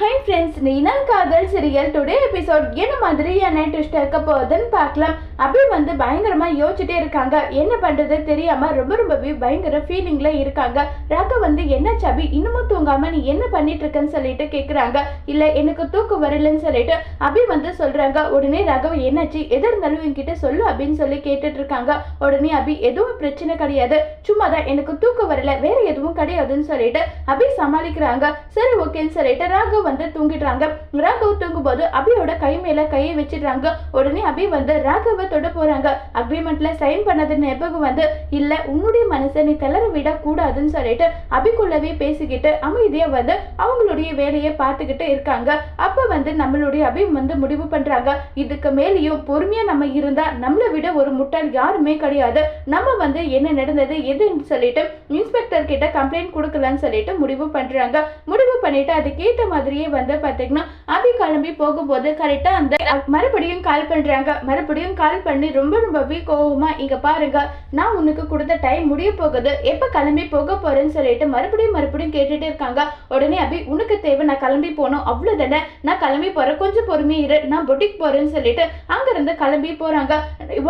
Hi friends நீனான் காதல் serial today episode என்ன மாதிரியான ட்விஸ்ட் இருக்க போகுதுன்னு பார்க்கலாம். அபி வந்து பயங்கரமா யோசிச்சுட்டே இருக்காங்க. என்ன பண்றது தெரியாம ரொம்ப ரொம்பவே பயங்கர ஃபீலிங்ல இருக்காங்க. ராக வந்து என்ன சபி இன்னமும் தூங்காம நீ என்ன பண்ணிட்டு இருக்கன்னு சொல்லிட்டு கேக்குறாங்க. இல்ல எனக்கு தூக்கம் வரலன்னு சொல்லிட்டு. அபி வந்து சொல்றாங்க உடனே ராகவ என்னாச்சு? எது இருந்தாலும் என்கிட்ட சொல்லு அப்படின்னு சொல்லி கேட்டுட்டு இருக்காங்க. உடனே அபி எதுவும் பிரச்சனை கிடையாது. சும்மா தான் எனக்கு தூக்கம் வரல. வேற எதுவும் கிடையாதுன்னு சொல்லிட்டு அபி சமாளிக்கிறாங்க. சரி ஓகேன்னு சொல்லிட்டு ராகவ் வந்து தூங்கிடுறாங்க. ராகவ் தூங்கும்போது அபியோட கை மேல கையை வச்சிடுறாங்க. உடனே அபி வந்து ராகவ தொட போறாங்க. அக்ரிமெண்ட்ல சைன் பண்ணது ஞாபகம் வந்து இல்ல உன்னுடைய மனசை நீ தளர விட கூடாதுன்னு சொல்லிட்டு அபிக்குள்ளவே பேசிக்கிட்டு அமைதியா வந்து அவங்களுடைய வேலையை பார்த்துக்கிட்டு இருக்காங்க. அப்ப வந்து நம்மளுடைய அபி வந்து முடிவு பண்றாங்க. இதுக்கு மேலேயும் பொறுமையா நம்ம இருந்தா நம்மளை விட ஒரு முட்டாள் யாருமே கிடையாது. நம்ம வந்து என்ன நடந்தது எதுன்னு சொல்லிட்டு இன்ஸ்பெக்டர் கிட்ட கம்ப்ளைண்ட் கொடுக்கலாம்னு சொல்லிட்டு முடிவு பண்றாங்க. முடிவு பண்ணிட்டு அதுக்கேற்ற மாதிரியே வந்து பார்த்தீங்கன்னா அபி கிளம்பி போகும்போது கரெக்டா அந்த மறுபடியும் கால் பண்றாங்க. மறுபடியும் கால் பண்ணி ரொம்ப ரொம்பவே கோவமா இங்க பாருங்க நான் உனக்கு கொடுத்த டைம் முடிய போகுது. எப்போ கிளம்பி போக போறேன்னு சொல்லிட்டு மறுபடியும் மறுபடியும் கேட்டுட்டு இருக்காங்க. உடனே அபி உனக்கு தேவை நான் கிளம்பி போகணும். அவ்வளவுதானே? நான் கிளம்பி போகிறேன் கொஞ்சம் பொறுமையா இரு. நான் பொட்டிக் போறேன்னு சொல்லிட்டு அங்கேருந்து கிளம்பி போறாங்க.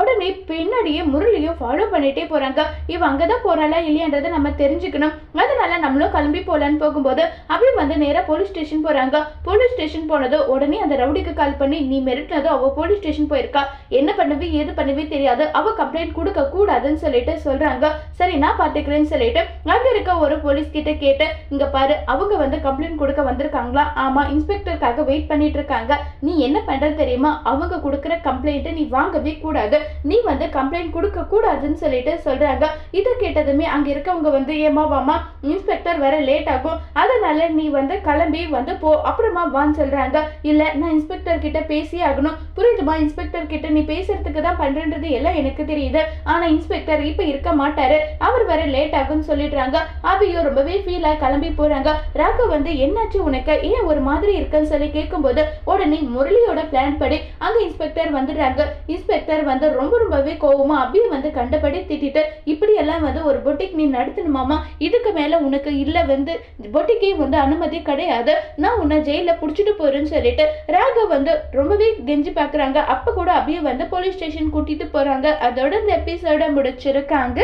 உடனே பின்னாடியே முரளியும் ஃபாலோ பண்ணிட்டே போறாங்க. இவ அங்கதான் போகிறாளா இல்லையான்றதை நம்ம தெரிஞ்சுக்கணும். அதனால நம்மளும் கிளம்பி போலான்னு போகும்போது அப்படி வந்து நேராக போலீஸ் ஸ்டேஷன் போறாங்க. போலீஸ் ஸ்டேஷன் போனது உடனே அந்த ரவுடிக்கு கால் பண்ணி நீ மிரட்டினது அவ போலீஸ் ஸ்டேஷன் போயிருக்கா. என்ன பண்ணவே ஏது பண்ணவே தெரியாது. அவ கம்ப்ளைண்ட் கொடுக்க கூடாதுன்னு சொல்லிட்டு சொல்றாங்க. சரி நான் பாத்துக்கிறேன்னு சொல்லிட்டு அங்க இருக்க ஒரு போலீஸ் கிட்ட கேட்டு இங்க பாரு அவங்க வந்து கம்ப்ளைண்ட் கொடுக்க வந்திருக்காங்களா? ஆமா இன்ஸ்பெக்டருக்காக வெயிட் பண்ணிட்டு இருக்காங்க. நீ என்ன பண்றது தெரியுமா? அவங்க கொடுக்குற கம்ப்ளைண்ட்டை நீ வாங்கவே கூடாது. நீ வந்து கம்ப்ளைண்ட் கொடுக்க கூடாதுன்னு சொல்லிட்டு சொல்றாங்க. இதை கேட்டதுமே அங்க இருக்கவங்க வந்து ஏமா வாமா இன்ஸ்பெக்டர் வர லேட் ஆகும். அதனால நீ வந்து கிளம்பி வந்து போ அப்புறமா வான்னு சொல்றாங்க இல்ல நான் இன்ஸ்பெக்டர் கிட்ட பேசியே ஆகணும். புரியுதுமா? இன்ஸ்பெக்டர் கிட்ட நீ பேசுறதுக்கு தான் பண்றது எல்லாம் எனக்கு தெரியுது. ஆனா இன்ஸ்பெக்டர் இப்போ இருக்க மாட்டாரு. அவர் வர லேட் ஆகும்னு சொல்லிடுறாங்க. அபியோ ரொம்பவே ஃபீலா கிளம்பி போறாங்க. ராகவ் வந்து என்னாச்சு உனக்கு? ஏன் ஒரு மாதிரி இருக்குன்னு சொல்லி கேட்கும்போது உடனே முரளியோட பிளான் படி அங்கே இன்ஸ்பெக்டர் வந்துடுறாங்க. இன்ஸ்பெக்டர் வந்து ரொம்ப ரொம்பவே கோவமா அபியை வந்து கண்டபடி திட்டிட்டு இப்படியெல்லாம் வந்து ஒரு பொட்டிக் நீ நடத்தணுமாமா இதுக்கு மேல உனக்கு இல்லை வந்து பொட்டிக்கே வந்து அனுமதி கிடையாது. நான் உன்னை ஜெயிலில் பிடிச்சிட்டு போயிருன்னு சொல்லிட்டு ராகவ் வந்து ரொம்பவே கெஞ்சி பார்க்குறாங்க அப்போ கூட அபியை வந்து போலீஸ் ஸ்டேஷன் கூட்டிகிட்டு போகிறாங்க அதோட இந்த எபிசோட முடிச்சிருக்காங்க.